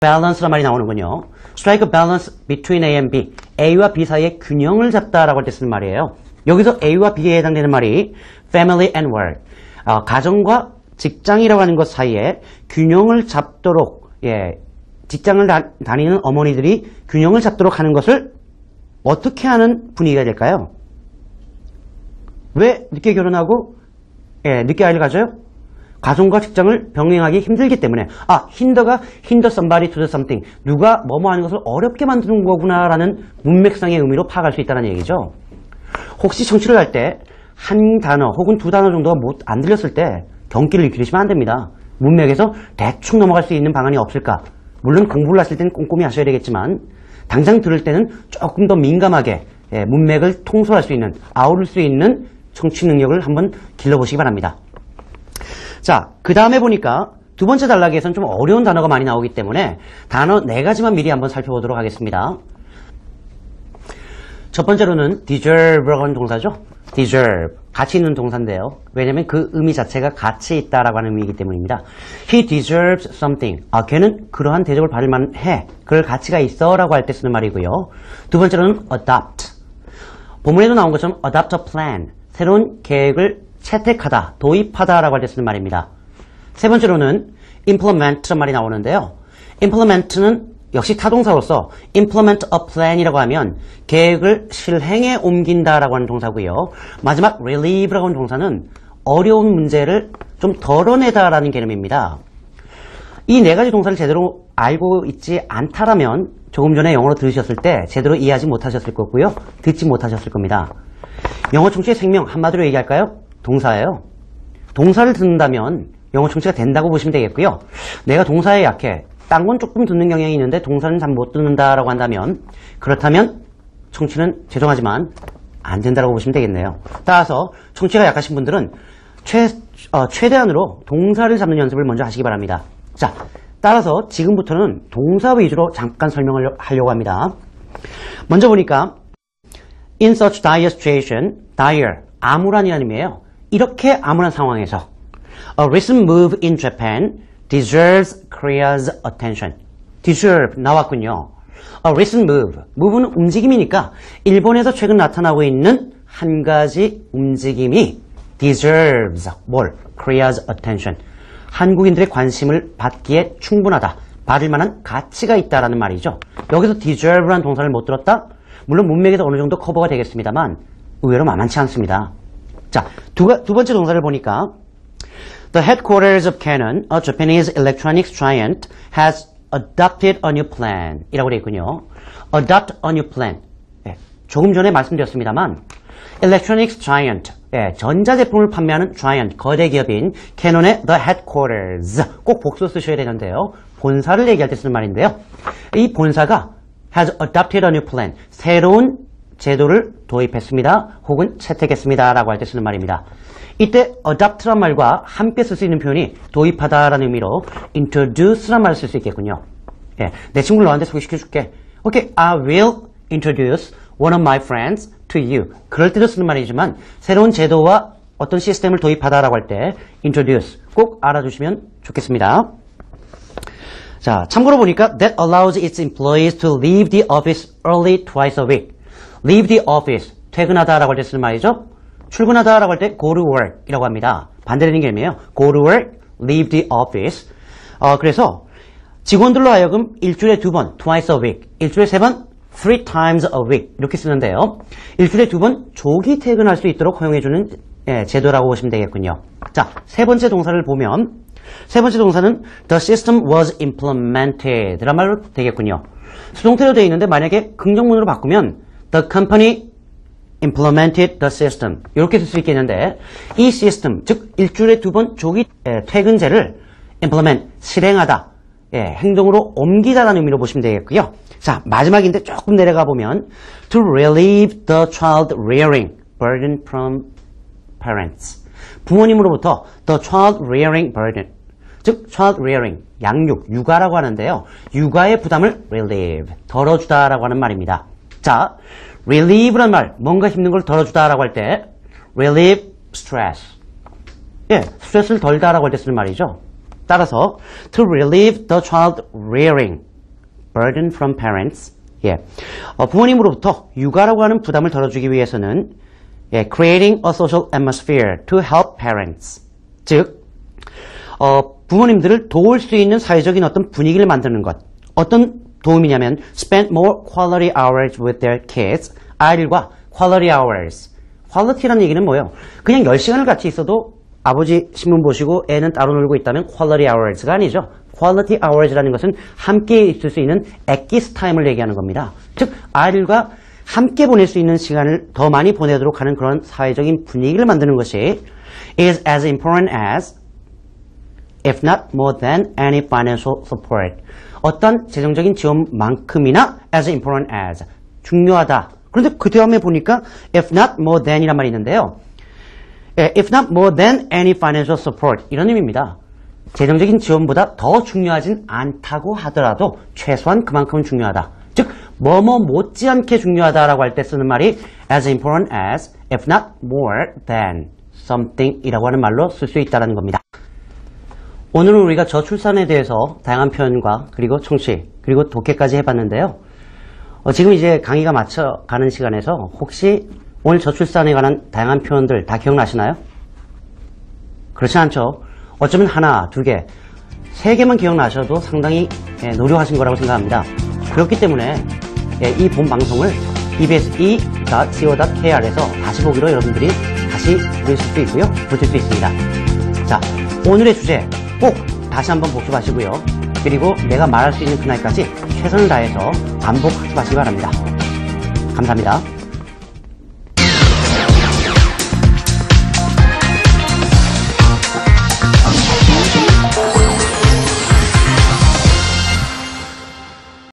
balance란 말이 나오는군요. a balance between A and B. A와 B 사이의 균형을 잡다라고 할 때 쓰는 말이에요. 여기서 A와 B에 해당되는 말이 family and work. 어, 가정과 직장이라고 하는 것 사이에 균형을 잡도록 예, 직장을 다, 다니는 어머니들이 균형을 잡도록 하는 것을 어떻게 하는 분위기가 될까요? 왜 늦게 결혼하고 예, 늦게 아이를 가져요? 가정과 직장을 병행하기 힘들기 때문에 아 힌더가 힌더 somebody to do something 누가 뭐뭐 하는 것을 어렵게 만드는 거구나라는 문맥상의 의미로 파악할 수 있다는 얘기죠. 혹시 청취를 할 때 한 단어 혹은 두 단어 정도가 못 안 들렸을 때 경기를 일으키시면 안 됩니다. 문맥에서 대충 넘어갈 수 있는 방안이 없을까? 물론 공부를 하실 때는 꼼꼼히 하셔야 되겠지만 당장 들을 때는 조금 더 민감하게 예, 문맥을 통솔할 수 있는 아우를 수 있는 청취 능력을 한번 길러보시기 바랍니다. 자, 그 다음에 보니까 두 번째 단락에서는 좀 어려운 단어가 많이 나오기 때문에 단어 네 가지만 미리 한번 살펴보도록 하겠습니다. 첫 번째로는 deserve라고 하는 동사죠. deserve. 가치 있는 동사인데요. 왜냐면 그 의미 자체가 가치 있다라고 하는 의미이기 때문입니다. He deserves something. 아, 걔는 그러한 대접을 받을 만해. 그럴 가치가 있어 라고 할 때 쓰는 말이고요. 두 번째로는 adopt. 본문에도 나온 것처럼 adopt a plan. 새로운 계획을 채택하다, 도입하다 라고 할 때 쓰는 말입니다. 세 번째로는 implement란 말이 나오는데요. implement는 역시 타동사로서 implement a plan이라고 하면 계획을 실행에 옮긴다 라고 하는 동사고요. 마지막 relieve라고 하는 동사는 어려운 문제를 좀 덜어내다 라는 개념입니다. 이 네 가지 동사를 제대로 알고 있지 않다라면 조금 전에 영어로 들으셨을 때 제대로 이해하지 못하셨을 거고요. 듣지 못하셨을 겁니다. 영어 청취의 생명 한마디로 얘기할까요? 동사예요. 동사를 듣는다면 영어 청취가 된다고 보시면 되겠고요. 내가 동사에 약해. 딴 건 조금 듣는 경향이 있는데 동사는 잘 못 듣는다라고 한다면 그렇다면 청취는 죄송하지만 안 된다고 보시면 되겠네요. 따라서 청취가 약하신 분들은 최, 어, 최대한으로 동사를 잡는 연습을 먼저 하시기 바랍니다. 자, 따라서 지금부터는 동사 위주로 잠깐 설명을 하려고 합니다. 먼저 보니까 in such dire situation, dire, 암울한이라는 의미예요. 이렇게 암울한 상황에서 A recent move in Japan deserves Korea's attention. deserve 나왔군요. A recent move. move는 움직임이니까 일본에서 최근 나타나고 있는 한 가지 움직임이 deserves 뭘? Korea's attention. 한국인들의 관심을 받기에 충분하다. 받을 만한 가치가 있다라는 말이죠. 여기서 deserve라는 동사를 못 들었다? 물론 문맥에서 어느 정도 커버가 되겠습니다만 의외로 만만치 않습니다. 자, 두, 두 번째 동사를 보니까 The headquarters of Canon, a Japanese electronics giant, has adopted a new plan 이라고 되어 있군요. adopt a new plan. 예, 조금 전에 말씀드렸습니다만 electronics giant, 예, 전자제품을 판매하는 giant, 거대 기업인 캐논의 the headquarters 꼭 복수 쓰셔야 되는데요. 본사를 얘기할 때 쓰는 말인데요. 이 본사가 has adopted a new plan, 새로운 제도를 도입했습니다. 혹은 채택했습니다. 라고 할 때 쓰는 말입니다. 이때 adopt란 말과 함께 쓸 수 있는 표현이 도입하다라는 의미로 introduce란 말을 쓸 수 있겠군요. 예, 내 친구를 너한테 소개시켜줄게. Okay, I will introduce one of my friends to you. 그럴 때도 쓰는 말이지만 새로운 제도와 어떤 시스템을 도입하다라고 할 때 introduce 꼭 알아주시면 좋겠습니다. 자, 참고로 보니까 that allows its employees to leave the office early twice a week. Leave the office, 퇴근하다라고 할 때 쓰는 말이죠. 출근하다라고 할 때 go to work 이라고 합니다. 반대되는 개념이에요. go to work, leave the office. 어, 그래서 직원들로 하여금 일주일에 두 번, twice a week, 일주일에 세 번, three times a week 이렇게 쓰는데요. 일주일에 두 번 조기 퇴근할 수 있도록 허용해주는 예, 제도라고 보시면 되겠군요. 자, 세 번째 동사를 보면 세 번째 동사는 the system was implemented 란 말로 되겠군요. 수동태로 되어 있는데 만약에 긍정문으로 바꾸면 the company implemented the system 이렇게 쓸 수 있겠는데 이 시스템 즉 일주일에 두 번 조기 예, 퇴근제를 implement 실행하다 예, 행동으로 옮기다라는 의미로 보시면 되겠고요. 자 마지막인데 조금 내려가 보면 to relieve the child rearing burden from parents 부모님으로부터 the child rearing burden 즉 child rearing 양육 육아라고 하는데요. 육아의 부담을 relieve 덜어주다라고 하는 말입니다. 자, relieve란 말, 뭔가 힘든 걸 덜어주다라고 할 때 relieve stress. 예, 스트레스를 덜다라고 할 때 쓰는 말이죠. 따라서 to relieve the child rearing burden from parents. 예. 어, 부모님으로부터 육아라고 하는 부담을 덜어주기 위해서는 예, creating a social atmosphere to help parents. 즉, 어, 부모님들을 도울 수 있는 사회적인 어떤 분위기를 만드는 것. 어떤 도움이냐면 spend more quality hours with their kids. 아이들과 quality hours. quality라는 얘기는 뭐예요? 그냥 10시간을 같이 있어도 아버지 신문 보시고 애는 따로 놀고 있다면 quality hours가 아니죠. quality hours라는 것은 함께 있을 수 있는 엑기스 타임을 얘기하는 겁니다. 즉 아이들과 함께 보낼 수 있는 시간을 더 많이 보내도록 하는 그런 사회적인 분위기를 만드는 것이 is as important as if not more than any financial support. 어떤 재정적인 지원만큼이나 as important as 중요하다. 그런데 그 다음에 보니까 if not more than이란 말이 있는데요. 예, if not more than any financial support 이런 의미입니다. 재정적인 지원보다 더 중요하진 않다고 하더라도 최소한 그만큼 중요하다. 즉 뭐뭐 못지않게 중요하다라고 할 때 쓰는 말이 as important as, if not more than something이라고 하는 말로 쓸 수 있다는 겁니다. 오늘은 우리가 저출산에 대해서 다양한 표현과 그리고 청취 그리고 독해까지 해봤는데요. 어, 지금 이제 강의가 마쳐가는 시간에서 혹시 오늘 저출산에 관한 다양한 표현들 다 기억나시나요? 그렇지 않죠. 어쩌면 하나, 두 개, 세 개만 기억나셔도 상당히 예, 노력하신 거라고 생각합니다. 그렇기 때문에 예, 이 본 방송을 E ebs.co.kr에서 다시 보기로 여러분들이 다시 들으실 수 있고요. 보실 수 있습니다. 자, 오늘의 주제 꼭 다시 한번 복습하시고요. 그리고 내가 말할 수 있는 그날까지 최선을 다해서 반복 학습하시기 바랍니다. 감사합니다.